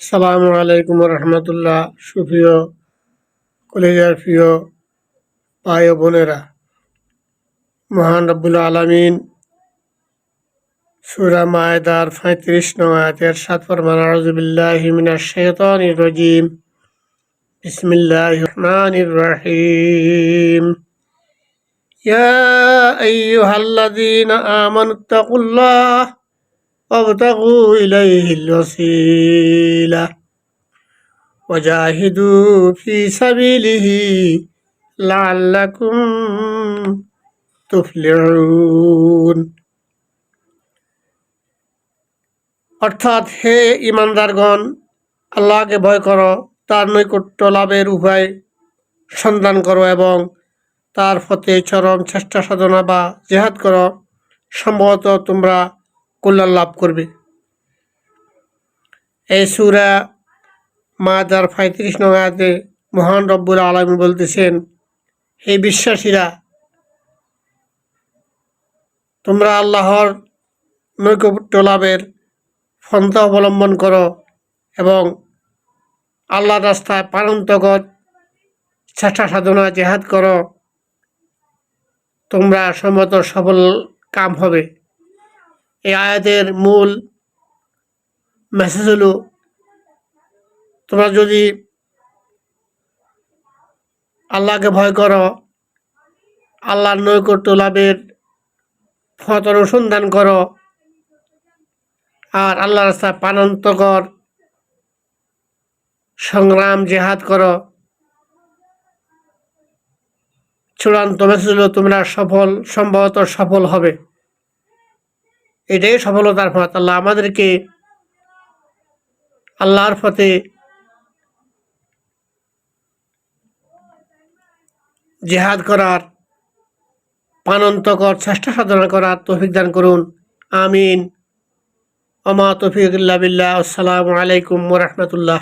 আসসালামু আলাইকুম রহমতুল্লাহ সুপ্রিয় কলেজার প্রিয় ভাই ও বোনেরা মহান রব্বুল আলমিন সুরা মায়দার পঁয়ত্রিশ নং আয়াতের সাত ফরমান আউযুবিল্লাহি মিনাশ শাইতানির রাজিম বিসমিল্লাহির রহমানির রহিম يا أيها الذين آمنوا اتقوا الله وابتغوا إليه الوسيلة وجاهدوا في سبيله لعلكم تفلحون অর্থাৎ হে ইমানদারগণ আল্লাহকে ভয় করো তার নৈকট্য লাভের উপায় সন্ধান করো এবং তার পথে চরম চেষ্টা সাধনা বা জেহাদ করো সম্ভবত তোমরা কল্যাণ লাভ করবে। এই সুরা মাদার পঁয়ত্রিশ নং আয়াতে মহান রব্বুল আলমী বলতেছেন, হে বিশ্বাসীরা, তোমরা আল্লাহর নৈকট্য লাভের অবলম্বন করো এবং আল্লাহ রাস্তায় পারন্তগত চেষ্টা সাধনা জেহাদ করো, তোমরা সম্মত সফল কাম হবে। এই আয়াতের মূল মেসেজ হলো, তোমরা যদি আল্লাহকে ভয় করো, আল্লাহর নৈকট্য লাভের ফত অনুসন্ধান করো, আর আল্লাহ রাস্তায় পানন্তকর সংগ্রাম, জেহাদ করো, চূড়ান্ত মেসেজ হলো, তোমরা সফল, সম্ভবত সফল হবে। এটাই সফলতার পথ। আল্লাহ আমাদেরকে আল্লাহর পথে জেহাদ করার, পানন্তকর, চেষ্টা সাধনা করার তৌফিক দান করুন। আমিন। অমা তৌফিকুল্লাহ বিল্লাহ। আসসালামু আলাইকুম রহমতুল্লাহ।